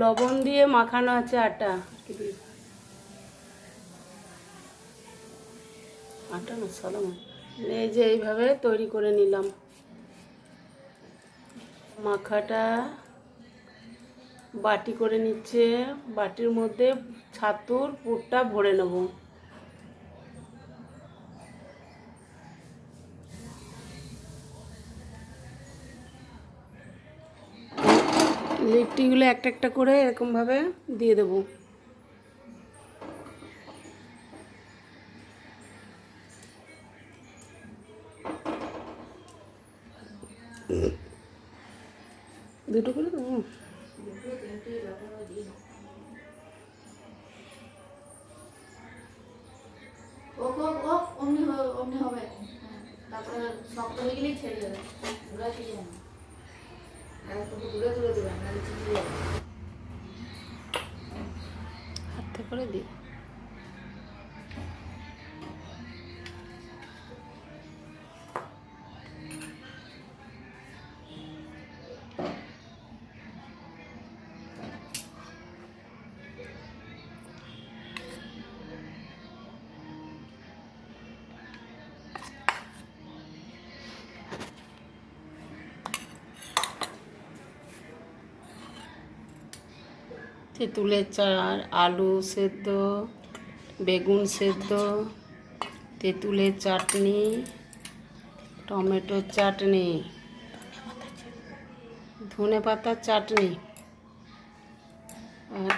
লবণ দিয়ে মাখানো আছে আটা। আটা না সালাম এই যে এইভাবে তৈরি করে নিলাম। মাখাটা বাটি করে নিচ্ছে। বাটির মধ্যে ছাতুর পুরটা ভরে নেব। লিট্টিগুলো একটা একটা করে এরকমভাবে দিয়ে দেবো। দুটো করে দেবো? অমনি হবে। হ্যাঁ, তারপরে শক্ত হয়ে গেলেই ছেড়ে যাবে। গুঁড়া ছেড়ে যাবে। হাতে করে দিই। তেঁতুলের চার, আলু সেদ্ধ, বেগুন সেদ্ধ, তেঁতুলের চাটনি, টমেটোর চাটনি, ধনে পাতার চাটনি আর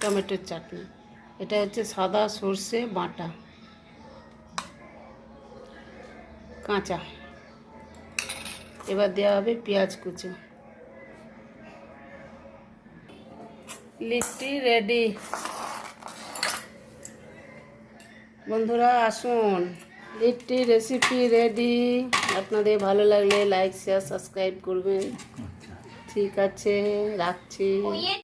টমেটোর চাটনি। এটা হচ্ছে সাদা সর্ষে বাটা। কাঁচা। এবার দেওয়া হবে পেঁয়াজ কুচো। লিট্টি রেডি। বন্ধুরা আসুন। Litti recipe ready. আপনাদের ভালো লাগলে লাইক শেয়ার সাবস্ক্রাইব করবেন। ঠিক আছে রাখছি।